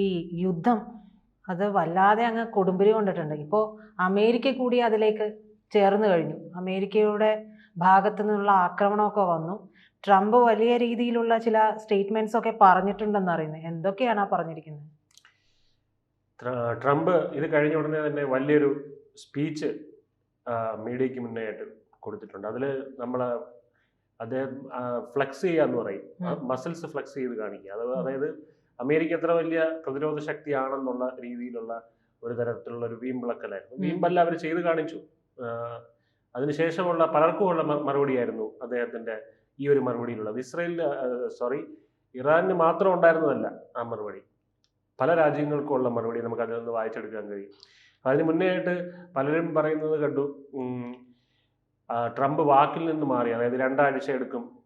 ഈ യുദ്ധം അത് വല്ലാതെ അങ്ങ് കൊടുമ്പിരി കൊണ്ടിട്ടുണ്ട്. ഇപ്പോൾ അമേരിക്ക കൂടി അതിലേക്ക് ചേർന്ന് കഴിഞ്ഞു. അമേരിക്കയുടെ ഭാഗത്തു നിന്നുള്ള ആക്രമണമൊക്കെ വന്നു. ട്രംപ് വലിയ രീതിയിലുള്ള ചില സ്റ്റേറ്റ്മെന്റ്സ് ഒക്കെ പറഞ്ഞിട്ടുണ്ടെന്ന് അറിയുന്നത്. എന്തൊക്കെയാണ് ആ പറഞ്ഞിരിക്കുന്നത്? ട്രംപ് ഇത് കഴിഞ്ഞ ഉടനെ തന്നെ വലിയൊരു സ്പീച്ച് മീഡിയയ്ക്ക് മുന്നേ ആയിട്ട് കൊടുത്തിട്ടുണ്ട്. അതിൽ നമ്മൾ അദ്ദേഹം ഫ്ലെക്സ് ചെയ്യാന്ന് പറയും. മസിൽസ് ഫ്ലെക്സ് ചെയ്ത് കാണിക്കുക. അതായത് അമേരിക്ക എത്ര വലിയ പ്രതിരോധ ശക്തിയാണെന്നുള്ള രീതിയിലുള്ള ഒരു തരത്തിലുള്ള ഒരു വീമ്പിളക്കലായിരുന്നു. വീമ്പല്ല അവർ ചെയ്ത് കാണിച്ചു. അതിനുശേഷമുള്ള പലർക്കുമുള്ള മറുപടിയായിരുന്നു അദ്ദേഹത്തിന്റെ ഈ ഒരു മറുപടിയിലുള്ളത്. ഇസ്രയേലിൽ സോറി ഇറാനിന് മാത്രം ഉണ്ടായിരുന്നതല്ല ആ മറുപടി. പല രാജ്യങ്ങൾക്കുള്ള മറുപടി നമുക്ക് അതിൽ നിന്ന് വായിച്ചെടുക്കാൻ കഴിയും. അതിന് മുന്നേ ആയിട്ട് പലരും പറയുന്നത് കണ്ടു. ട്രംപ് വാക്കിൽ നിന്ന് മാറി അതായത് രണ്ടാഴ്ച എടുക്കും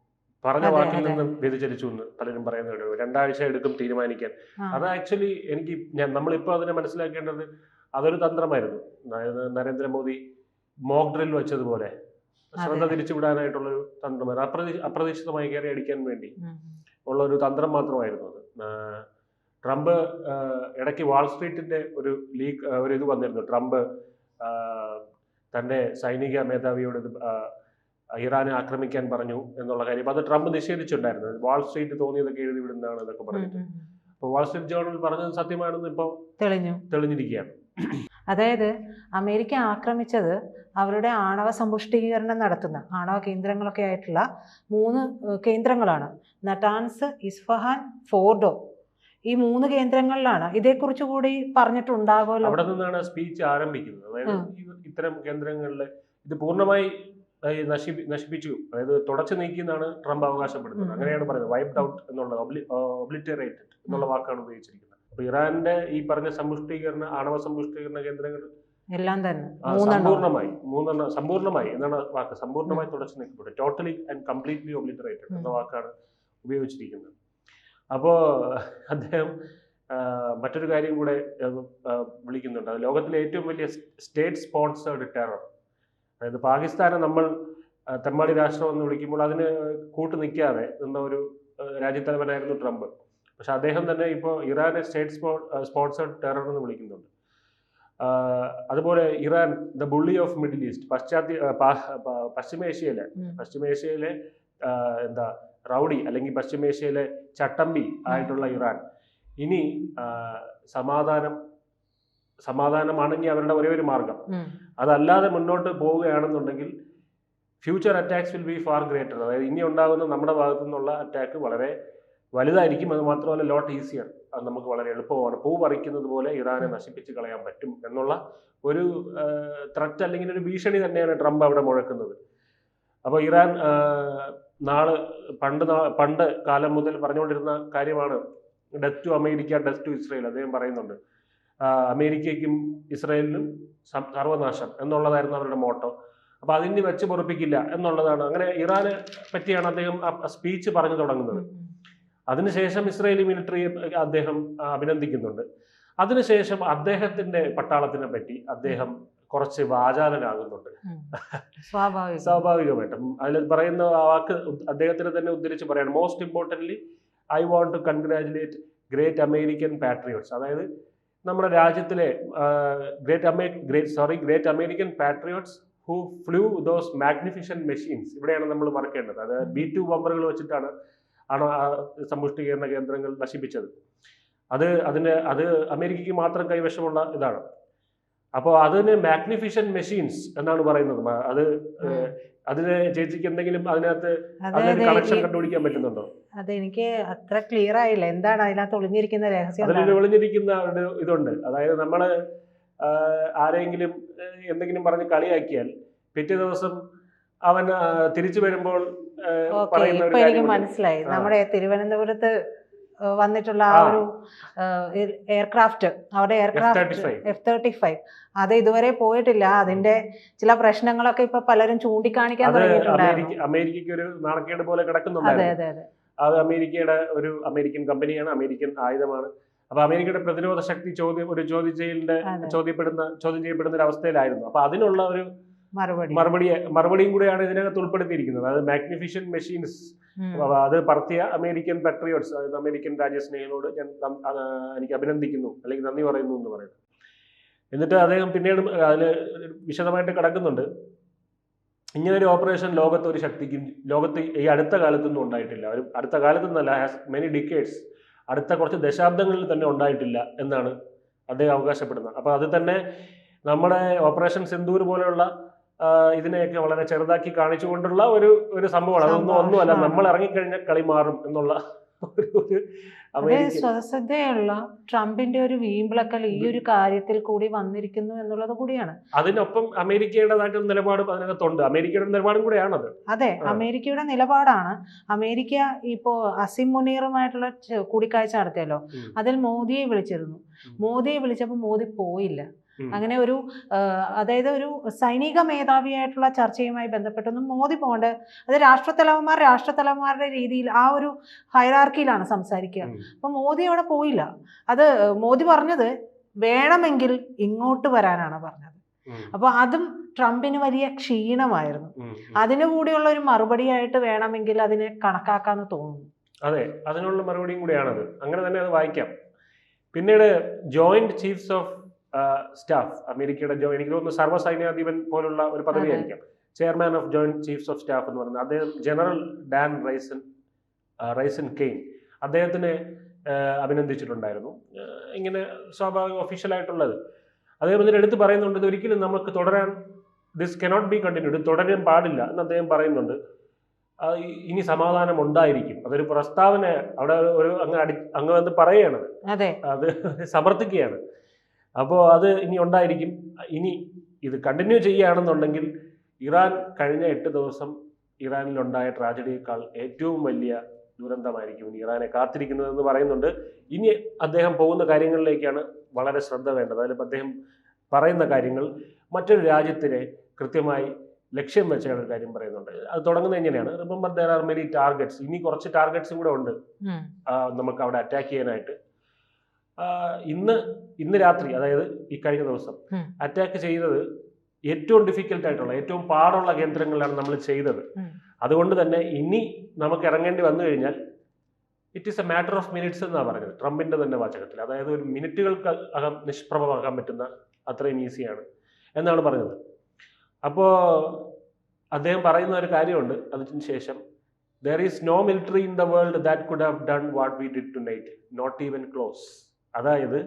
പറഞ്ഞ വാക്കിൽ നിന്ന് വ്യതിചലിച്ചു എന്ന് പലരും പറയുന്നത് രണ്ടാഴ്ച എടുക്കും തീരുമാനിക്കാൻ. അത് ആക്ച്വലി എനിക്ക് ഞാൻ നമ്മളിപ്പോൾ അതിനെ മനസ്സിലാക്കേണ്ടത് അതൊരു തന്ത്രമായിരുന്നു. അതായത് നരേന്ദ്രമോദി മോക്ക് ഡ്രിൽ വെച്ചതുപോലെ ശ്രദ്ധ തിരിച്ചുവിടാനായിട്ടുള്ള തിരിച്ചുവിടാനായിട്ടുള്ളൊരു തന്ത്രമായിരുന്നു. അപ്രതീ അപ്രതീക്ഷിതമായി കയറി അടിക്കാൻ വേണ്ടി ഉള്ള ഒരു തന്ത്രം മാത്രമായിരുന്നു അത്. ട്രംപ് ഇടയ്ക്ക് വാൾ സ്ട്രീറ്റിന്റെ ഒരു ലീക്ക് ഒരു ഇത് വന്നിരുന്നു. ട്രംപ് തന്റെ സൈനിക മേധാവിയോട് ഇറാനെ ആക്രമിക്കാൻ പറഞ്ഞു എന്നുള്ള കാര്യം. അത് ട്രംപ് നിഷേധിച്ചിട്ടുണ്ടായിരുന്നു. വാൾ സ്ട്രീറ്റ് തോന്നിയതൊക്കെ എഴുതി വിടുന്നതാണ് എന്നൊക്കെ പറഞ്ഞിട്ട്. അപ്പോൾ വാൾ സ്ട്രീറ്റ് ജേർണൽ പറഞ്ഞത് സത്യമാണെന്ന് ഇപ്പോൾ തെളിഞ്ഞു. തെളിഞ്ഞിരിക്കുകയാണ്. അതായത് അമേരിക്ക ആക്രമിച്ചത് അവരുടെ ആണവ സമ്പുഷ്ടീകരണം നടത്തുന്ന ആണവ കേന്ദ്രങ്ങളൊക്കെ ആയിട്ടുള്ള മൂന്ന് കേന്ദ്രങ്ങളാണ്. Natanz Isfahan Fordow. ഈ മൂന്ന് കേന്ദ്രങ്ങളിലാണ് ഇതേക്കുറിച്ച് കൂടി പറഞ്ഞിട്ടുണ്ടാകുമല്ലോ അവിടെ നിന്നാണ് സ്പീച്ച് ആരംഭിക്കുന്നത്. അതായത്. ഇത്തരം കേന്ദ്രങ്ങളിൽ ഇത് പൂർണമായി നശിപ്പി നശിപ്പിച്ചു. അതായത് തുടച്ചു നീക്കിയെന്നാണ് ട്രംപ് അവകാശപ്പെടുന്നത്. അങ്ങനെയാണ് പറയുന്നത്. വൈപ്ഡ് ഔട്ട് എന്നുള്ള ഒബ്ലിറ്ററേറ്റഡ് എന്നുള്ള വാക്കാണ് ഉപയോഗിച്ചിരിക്കുന്നത്. അപ്പൊ ഇറാന്റെ ഈ പറഞ്ഞ സമ്പുഷ്ടീകരണ ആണവ സമ്പുഷ്ടീകരണ കേന്ദ്രങ്ങൾ എല്ലാം തന്നെ. സമ്പൂർണമായി മൂന്നെണ്ണം. സമ്പൂർണമായി എന്നാണ് വാക്ക്. സമ്പൂർണമായി തുടച്ചു നീക്കപ്പെട്ടു. ടോട്ടലി ആൻഡ് കംപ്ലീറ്റ്ലി ഒബ്ലിറ്ററേറ്റഡ് എന്ന വാക്കാണ് ഉപയോഗിച്ചിരിക്കുന്നത്. അപ്പോൾ അദ്ദേഹം മറ്റൊരു കാര്യം കൂടെ വിളിക്കുന്നുണ്ട്. ലോകത്തിലെ ഏറ്റവും വലിയ സ്റ്റേറ്റ് സ്പോൺസേർഡ് ടെറർ. അതായത് പാകിസ്ഥാനെ നമ്മൾ തെമ്മാടി രാഷ്ട്രം എന്ന് വിളിക്കുമ്പോൾ അതിന് കൂട്ടു നിൽക്കാതെ നിന്ന ഒരു രാജ്യത്തലവനായിരുന്നു ട്രംപ്. പക്ഷെ അദ്ദേഹം തന്നെ ഇപ്പോൾ ഇറാനെ സ്റ്റേറ്റ് സ്പോ സ്പോൺസേഡ് ടെറർ എന്ന് വിളിക്കുന്നുണ്ട്. അതുപോലെ Iran the bully of Middle East പാശ്ചാത്യ പശ്ചിമേഷ്യയിലെ പശ്ചിമേഷ്യയിലെ എന്താ റൗഡി അല്ലെങ്കിൽ പശ്ചിമേഷ്യയിലെ ചട്ടമ്പി ആയിട്ടുള്ള ഇറാൻ. ഇനി സമാധാനം സമാധാനമാണെങ്കിൽ അവരുടെ ഒരേ ഒരു മാർഗം. അതല്ലാതെ മുന്നോട്ട് പോവുകയാണെന്നുണ്ടെങ്കിൽ future attacks will be far greater അതായത് ഇനി ഉണ്ടാകുന്ന നമ്മുടെ ഭാഗത്തു നിന്നുള്ള അറ്റാക്ക് വളരെ വലുതായിരിക്കും. അത് മാത്രമല്ല ലോട്ട് ഈസിയർ അത് നമുക്ക് വളരെ എളുപ്പമാണ്. പൂ പറിക്കുന്നത് പോലെ ഇറാനെ നശിപ്പിച്ച് കളയാൻ പറ്റും എന്നുള്ള ഒരു ത്രറ്റ് അല്ലെങ്കിൽ ഒരു ഭീഷണി തന്നെയാണ് ട്രംപ് അവിടെ മുഴക്കുന്നത്. അപ്പോൾ ഇറാൻ നാളെ പണ്ട് നാ- പണ്ട് കാലം മുതൽ പറഞ്ഞുകൊണ്ടിരുന്ന കാര്യമാണ് death to America death to Israel അദ്ദേഹം പറയുന്നുണ്ട്. അമേരിക്കയ്ക്കും ഇസ്രായേലിനും സർവനാശം എന്നുള്ളതായിരുന്നു അവരുടെ മോട്ടോ. അപ്പോൾ അതിന് വെച്ച് പൊറപ്പിക്കില്ല എന്നുള്ളതാണ്. അങ്ങനെ ഇറാനെ പറ്റിയാണ് അദ്ദേഹം സ്പീച്ച് പറഞ്ഞു തുടങ്ങുന്നത്. അതിനുശേഷം ഇസ്രായേലി മിലിറ്ററിയെ അദ്ദേഹം അഭിനന്ദിക്കുന്നുണ്ട്. അതിനുശേഷം അദ്ദേഹത്തിന്റെ പട്ടാളത്തിനെ പറ്റി അദ്ദേഹം കുറച്ച് വാചാലനാകുന്നുണ്ട്. സ്വാഭാവിക സ്വാഭാവികം. സ്വാഭാവികമായിട്ടും. അതിൽ പറയുന്ന വാക്ക് അദ്ദേഹത്തിന് തന്നെ ഉദ്ധരിച്ച് പറയണം. Most importantly I want to congratulate great American patriots അതായത് നമ്മുടെ രാജ്യത്തിലെ great Amey great sorry great American patriots who flew those magnificent machines ഇവിടെയാണ് നമ്മൾ മറക്കേണ്ടത് അതായത് ബി ടു ബമ്പറുകൾ വെച്ചിട്ടാണ് ആണ് സമ്പുഷ്ടീകരണ കേന്ദ്രങ്ങൾ നശിപ്പിച്ചത്. അത് അതിന്റെ അത് അമേരിക്കയ്ക്ക് മാത്രം കൈവശമുള്ള ഇതാണ്. അപ്പോൾ അതിന് മാഗ്നിഫിഷൻ മെഷീൻസ് എന്നാണ് പറയുന്നത്. അത് അതിന് ചേച്ചിക്ക് എന്തെങ്കിലും അതിനകത്ത് കളക്ഷൻ കണക്ഷൻ കണ്ടുപിടിക്കാൻ പറ്റുന്നുണ്ടോ? അതെനിക്ക് അത്ര ക്ലിയർ ആയില്ല. എന്താണ് അതിനകത്ത് ഒളിഞ്ഞിരിക്കുന്ന രഹസ്യം അതിൽ ഒളിഞ്ഞിരിക്കുന്ന ഒരു ഇതുണ്ട്. അതായത് നമ്മൾ ആരെങ്കിലും എന്തെങ്കിലും പറഞ്ഞ് കളിയാക്കിയാൽ പിറ്റേ ദിവസം അവൻ തിരിച്ചു വരുമ്പോൾ പറയുന്ന ഒരു എനിക്ക് മനസ്സിലായി. നമ്മുടെ തിരുവനന്തപുരത്ത് വന്നിട്ടുള്ള ആ. ഒരു എയർക്രാഫ്റ്റ്. അവിടെ aircraft F-35. F thirty five. അത് ഇതുവരെ പോയിട്ടില്ല. അതിന്റെ ചില പ്രശ്നങ്ങളൊക്കെ ഇപ്പൊ പലരും ചൂണ്ടിക്കാണിക്കാൻ തുടങ്ങിയിട്ടുണ്ട് അമേരിക്കയ്ക്ക് ഒരു നാണക്കേട് പോലെ അതെ അത് അമേരിക്കയുടെ ഒരു അമേരിക്കൻ കമ്പനിയാണ് അമേരിക്കൻ ആയുധമാണ്. അപ്പൊ അമേരിക്കയുടെ പ്രതിരോധ ശക്തി ചോദ്യം ഒരു ചോദ്യം ചെയ്യലിന്റെ ചോദ്യപ്പെടുന്ന ചോദ്യം ചെയ്യപ്പെടുന്ന ഒരു അവസ്ഥയിലായിരുന്നു. അപ്പൊ അതിനുള്ള ഒരു മറുപടി. മറുപടി മറുപടിയും കൂടെയാണ് ഇതിനകത്ത് ഉൾപ്പെടുത്തിയിരിക്കുന്നത്. അത് മാഗ്നിഫിഷ്യൻ മെഷീൻസ് അത് പറത്തിയ അമേരിക്കൻ പെട്രിയോട്സ് അതായത് അമേരിക്കൻ രാജ്യസ്നേഹികളോട് ഞാൻ എനിക്ക് അഭിനന്ദിക്കുന്നു. അല്ലെങ്കിൽ നന്ദി പറയുന്നു എന്ന് പറയുന്നത് എന്നിട്ട് അദ്ദേഹം പിന്നീട് അതിൽ വിശദമായിട്ട് കിടക്കുന്നുണ്ട്. ഇങ്ങനൊരു ഓപ്പറേഷൻ ലോകത്ത് ഒരു ശക്തിക്കും ലോകത്ത് ഈ അടുത്ത കാലത്തൊന്നും ഉണ്ടായിട്ടില്ല. ഒരു അടുത്ത കാലത്തൊന്നല്ല ഹാസ് മെനി ഡിക്കേഡ്സ് അടുത്ത കുറച്ച് ദശാബ്ദങ്ങളിൽ തന്നെ ഉണ്ടായിട്ടില്ല എന്നാണ് അദ്ദേഹം അവകാശപ്പെടുന്നത്. അപ്പോൾ അത് തന്നെ നമ്മുടെ ഓപ്പറേഷൻ സിന്ദൂർ പോലെയുള്ള ഇതിനെയൊക്കെ വളരെ ചെറുതാക്കി കാണിച്ചുകൊണ്ടുള്ള ഒരു ഒരു സംഭവമാണ്. അതൊന്നും ഒന്നുമല്ല. നമ്മൾ ഇറങ്ങിക്കഴിഞ്ഞാൽ കളി മാറും എന്നുള്ള സ്വതസിദ്ധയുള്ള ട്രംപിന്റെ ഒരു വീമ്പിളക്കൽ ഈ ഒരു കാര്യത്തിൽ കൂടി വന്നിരിക്കുന്നു എന്നുള്ളത് കൂടിയാണ്. അതിനൊപ്പം അമേരിക്കയുടേതായിട്ടൊരു നിലപാട് അതിനകത്തുണ്ട്. അമേരിക്കയുടെ നിലപാടും കൂടെയാണത്. അതെ അമേരിക്കയുടെ നിലപാടാണ്. അമേരിക്ക ഇപ്പോ അസിം മുനീറുമായിട്ടുള്ള കൂടിക്കാഴ്ച നടത്തിയല്ലോ. അതിൽ മോദിയെ വിളിച്ചിരുന്നു. മോദിയെ വിളിച്ചപ്പോൾ മോദി പോയില്ല. അങ്ങനെ ഒരു അതായത് ഒരു സൈനിക മേധാവിയായിട്ടുള്ള ചർച്ചയുമായി ബന്ധപ്പെട്ടൊന്നും മോദി പോകേണ്ട അത് രാഷ്ട്രത്തലവന്മാർ രാഷ്ട്രത്തലവന്മാരുടെ രീതിയിൽ ആ ഒരു ഹൈറാർക്കിയിലാണ് സംസാരിക്കുക. അപ്പൊ മോദി അവിടെ പോയില്ല. അത് മോദി പറഞ്ഞത് വേണമെങ്കിൽ ഇങ്ങോട്ട് വരാനാണ് പറഞ്ഞത്. അപ്പോൾ അപ്പൊ അതും ട്രംപിന് വലിയ ക്ഷീണമായിരുന്നു. അതിനു കൂടിയുള്ള ഒരു മറുപടിയായിട്ട് വേണമെങ്കിൽ അതിനെ കണക്കാക്കാന്ന് തോന്നുന്നു. അതെ അതിനുള്ള മറുപടിയും കൂടിയാണത്. അങ്ങനെ തന്നെ അത് വായിക്കാം. പിന്നീട് ജോയിന്റ് ചീഫ്സ് ഓഫ് സ്റ്റാഫ് അമേരിക്കയുടെ ജോ എനിക്ക് തോന്നുന്നു സർവസൈന്യാധിപൻ പോലുള്ള ഒരു പദവി പദവിയായിരിക്കാം chairman of joint chiefs of staff എന്ന് പറയുന്നത്. അദ്ദേഹം general Dan Raizen Raizen Caine. അദ്ദേഹത്തിനെ അഭിനന്ദിച്ചിട്ടുണ്ടായിരുന്നു. ഇങ്ങനെ സ്വാഭാവിക ഒഫീഷ്യലായിട്ടുള്ളത്. അദ്ദേഹം ഇതിന്റെ എടുത്ത് പറയുന്നുണ്ട് ഇത് ഒരിക്കലും നമുക്ക് തുടരാൻ ദിസ് കനോട്ട് ബി കണ്ടിന്യൂഡ് തുടരാൻ പാടില്ല എന്ന് അദ്ദേഹം പറയുന്നുണ്ട്. ഇനി സമാധാനം ഉണ്ടായിരിക്കും. അതൊരു പ്രസ്താവന അവിടെ ഒരു അങ്ങ് അടി അങ്ങ് വന്ന് പറയുകയാണ് അത് സമർത്ഥിക്കുകയാണ്. അപ്പോൾ അത് ഇനി ഉണ്ടായിരിക്കും. ഇനി ഇത് കണ്ടിന്യൂ ചെയ്യുകയാണെന്നുണ്ടെങ്കിൽ ഇറാൻ കഴിഞ്ഞ എട്ട് ദിവസം ഇറാനിലുണ്ടായ ട്രാജഡിയേക്കാൾ ഏറ്റവും വലിയ ദുരന്തമായിരിക്കും ഇനി ഇറാനെ കാത്തിരിക്കുന്നതെന്ന് പറയുന്നുണ്ട്. ഇനി അദ്ദേഹം പോകുന്ന കാര്യങ്ങളിലേക്കാണ് വളരെ ശ്രദ്ധ വേണ്ടത്. അതിൽ അദ്ദേഹം പറയുന്ന കാര്യങ്ങൾ മറ്റൊരു രാജ്യത്തിനെ കൃത്യമായി ലക്ഷ്യം വെച്ചാണ് ഒരു കാര്യം പറയുന്നുണ്ട്. അത് തുടങ്ങുന്നത് എങ്ങനെയാണ്? Remember there are many targets ഇനി കുറച്ച് ടാർഗറ്റ്സും കൂടെ ഉണ്ട്. നമുക്ക് അവിടെ അറ്റാക്ക് ചെയ്യാനായിട്ട്. ഇന്ന് ഇന്ന് രാത്രി അതായത് ഈ കഴിഞ്ഞ ദിവസം അറ്റാക്ക് ചെയ്തത് ഏറ്റവും ഡിഫിക്കൽട്ട് ആയിട്ടുള്ള ഏറ്റവും പാടുള്ള കേന്ദ്രങ്ങളിലാണ് നമ്മൾ ചെയ്തത്. അതുകൊണ്ട് തന്നെ ഇനി നമുക്ക് ഇറങ്ങേണ്ടി വന്നു കഴിഞ്ഞാൽ it is a matter of minutes എന്നാണ് പറഞ്ഞത് ട്രംപിന്റെ തന്നെ വാചകത്തിൽ. അതായത് ഒരു മിനിറ്റുകൾക്ക് അകം നിഷ്പ്രഭമാക്കാൻ പറ്റുന്ന അത്രയും ഈസിയാണ് എന്നാണ് പറഞ്ഞത് അപ്പോൾ അദ്ദേഹം പറയുന്ന ഒരു കാര്യമുണ്ട്. അതിന് ശേഷം there is no military in the world that could have done what we did tonight not even close അതായത്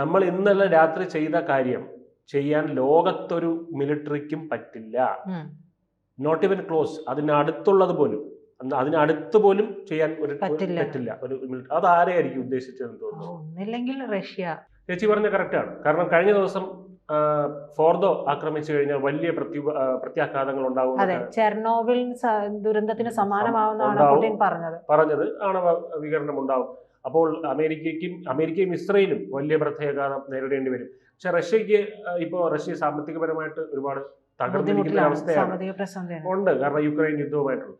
നമ്മൾ ഇന്നലെ രാത്രി ചെയ്ത കാര്യം ചെയ്യാൻ ലോകത്തൊരു മിലിറ്ററിക്കും പറ്റില്ല. നോട്ട് ഇവൻ ക്ലോസ് അതിനടുത്തുള്ളത് പോലും. അതിനടുത്ത് പോലും ചെയ്യാൻ ഒരു പറ്റില്ല. ഒരു അത് ആരെയായിരിക്കും ഉദ്ദേശിച്ചതെന്ന് തോന്നുന്നു? ഒന്നില്ലെങ്കിൽ റഷ്യ. ചേച്ചി പറഞ്ഞ കറക്റ്റാണ് കാരണം കഴിഞ്ഞ ദിവസം ഫോർദോ ആക്രമിച്ചു കഴിഞ്ഞാൽ വലിയ പ്രത്യാഘാതങ്ങൾ അതെ ചെർണോബിൽ ദുരന്തത്തിന് സമാനമാവുന്നതാണ് ഉണ്ടാവും. പറഞ്ഞത്. പറഞ്ഞത് ആണവ വികരണം ഉണ്ടാവും അപ്പോൾ അമേരിക്കയ്ക്കും അമേരിക്കയും ഇസ്രയേലും വലിയ പ്രത്യാഘാതം നേരിടേണ്ടി വരും. പക്ഷെ റഷ്യക്ക് ഇപ്പോൾ റഷ്യ സാമ്പത്തികപരമായിട്ട് ഒരുപാട് തകർന്നിരിക്കുന്ന അവസ്ഥയാണ് ഉണ്ട് കാരണം യുക്രൈൻ യുദ്ധവുമായിട്ടുള്ള.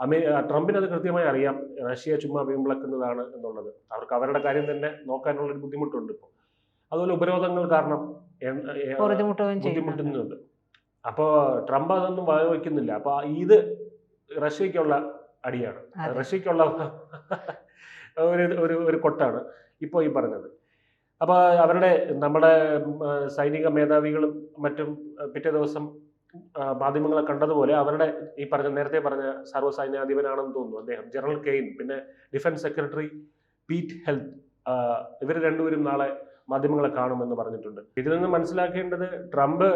അമേ ട്രംപിന് അത് കൃത്യമായി അറിയാം റഷ്യ ചുമ്മാ വീമ്പിളക്കുന്നതാണ് എന്നുള്ളത്. അവർക്ക് അവരുടെ കാര്യം തന്നെ നോക്കാനുള്ള ഒരു ബുദ്ധിമുട്ടുണ്ട് ഇപ്പോൾ അതുപോലെ ഉപരോധങ്ങൾ കാരണം ബുദ്ധിമുട്ടുന്നുണ്ട്. അപ്പോൾ ട്രംപ് അതൊന്നും വകവയ്ക്കുന്നില്ല അപ്പോൾ ഇത് റഷ്യക്കുള്ള അടിയാണ്. റഷ്യക്കുള്ള ഒരു ഒരു കൊട്ടാണ് ഇപ്പോൾ ഈ പറഞ്ഞത്. അപ്പോൾ അവരുടെ നമ്മുടെ സൈനിക മേധാവികളും മറ്റും പിറ്റേ ദിവസം മാധ്യമങ്ങളെ കണ്ടതുപോലെ അവരുടെ ഈ പറഞ്ഞ നേരത്തെ പറഞ്ഞ സർവസൈന്യാധിപനാണെന്ന് തോന്നുന്നു അദ്ദേഹം ജനറൽ കെയിൻ പിന്നെ ഡിഫൻസ് സെക്രട്ടറി പീറ്റ് ഹെൽത്ത് ഇവർ രണ്ടുപേരും നാളെ മാധ്യമങ്ങളെ കാണുമെന്ന് പറഞ്ഞിട്ടുണ്ട്. ഇതിൽ നിന്ന് മനസ്സിലാക്കേണ്ടത് ട്രംപ്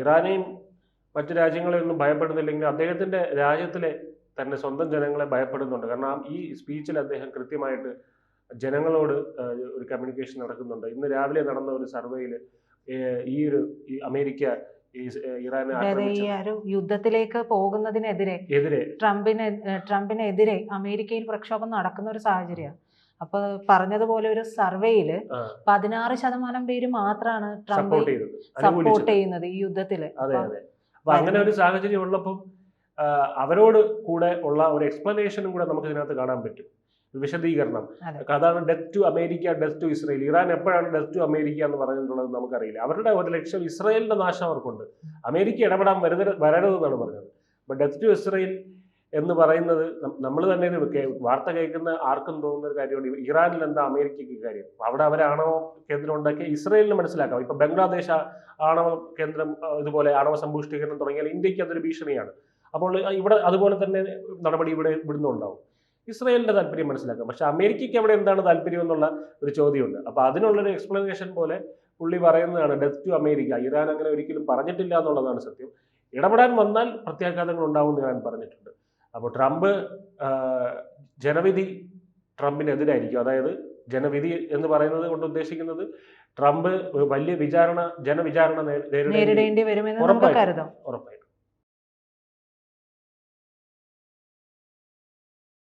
ഇറാനെയും മറ്റു രാജ്യങ്ങളെയൊന്നും ഭയപ്പെടുന്നില്ലെങ്കിൽ അദ്ദേഹത്തിന്റെ രാജ്യത്തിലെ തന്നെ സ്വന്തം ജനങ്ങളെ ഭയപ്പെടുന്നുണ്ട്. കാരണം ഈ സ്പീച്ചിൽ അദ്ദേഹം കൃത്യമായിട്ട് ജനങ്ങളോട് ഒരു കമ്മ്യൂണിക്കേഷൻ നടക്കുന്നുണ്ട്. ഇന്ന് രാവിലെ നടന്ന ഒരു സർവേയിൽ ഈ ഒരു അമേരിക്ക ഈ ഒരു യുദ്ധത്തിലേക്ക് പോകുന്നതിനെതിരെ എതിരെ. ട്രംപിന് ട്രംപിനെതിരെ അമേരിക്കയിൽ പ്രക്ഷോഭം നടക്കുന്ന ഒരു സാഹചര്യമാണ് അപ്പൊ പറഞ്ഞതുപോലെ ഒരു സർവേയിൽ പതിനാറ് ശതമാനം പേര് മാത്രമാണ് ട്രംപ് സപ്പോർട്ട് ചെയ്യുന്നത് ഈ യുദ്ധത്തിൽ. അങ്ങനെ ഒരു സാഹചര്യം ഉള്ളപ്പം ആ, അവരോട് കൂടെ ഉള്ള ഒരു എക്സ്പ്ലനേഷനും കൂടെ നമുക്ക് ഇതിനകത്ത് കാണാൻ പറ്റും. വിശദീകരണം. അതെ. അതാണ് death to America death to Israel Iran എപ്പോഴാണ് ഡെത്ത് ടു അമേരിക്ക എന്ന് പറഞ്ഞിട്ടുള്ളത് നമുക്കറിയില്ല. അവരുടെ ഒരു ലക്ഷ്യം ഇസ്രയേലിന്റെ നാശം അവർക്കുണ്ട്. അമേരിക്ക ഇടപെടാൻ വരുന്ന വരരുതെന്നാണ് പറഞ്ഞത്. അപ്പോൾ ഡെത്ത് ടു ഇസ്രയേൽ എന്ന് പറയുന്നത് നമ്മൾ തന്നെ ഇത് വാർത്ത കേൾക്കുന്ന ആർക്കും തോന്നുന്ന ഒരു കാര്യമാണ്. ഇറാനിൽ എന്താ അമേരിക്കയ്ക്ക് കാര്യം? അവിടെ അവരാണോ കേന്ദ്രം ഉണ്ടാക്കിയ ഇസ്രയേലിന് മനസ്സിലാക്കാം. ഇപ്പൊ ബംഗ്ലാദേശ് ആണവ കേന്ദ്രം ഇതുപോലെ ആണവ സമ്പുഷ്ടീകരണം തുടങ്ങിയാൽ ഇന്ത്യയ്ക്ക് അതൊരു ഭീഷണിയാണ്. അപ്പോൾ ഇവിടെ അതുപോലെ തന്നെ നടപടി ഇവിടെ ഇവിടുന്ന് ഉണ്ടാവും ഇസ്രയേലിന്റെ താല്പര്യം മനസ്സിലാക്കാം. പക്ഷെ അമേരിക്കയ്ക്ക് അവിടെ എന്താണ് താല്പര്യം എന്നുള്ള ഒരു ചോദ്യമുണ്ട്. അപ്പോൾ അതിനുള്ളൊരു എക്സ്പ്ലനേഷൻ പോലെ പുള്ളി പറയുന്നതാണ് ഡെത്ത് ടു അമേരിക്ക ഇറാൻ അങ്ങനെ ഒരിക്കലും പറഞ്ഞിട്ടില്ല എന്നുള്ളതാണ് സത്യം. ഇടപെടാൻ വന്നാൽ പ്രത്യാഘാതങ്ങൾ ഉണ്ടാവുമെന്ന് ഇറാൻ പറഞ്ഞിട്ടുണ്ട്. അപ്പോൾ ട്രംപ് ജനവിധി ട്രംപിനെതിരായിരിക്കും. അതായത് ജനവിധി എന്ന് പറയുന്നത് കൊണ്ട് ഉദ്ദേശിക്കുന്നത് ട്രംപ് ഒരു വലിയ വിചാരണ ജനവിചാരണ നേരിടേണ്ടി വരുമെന്ന്. ഉറപ്പായി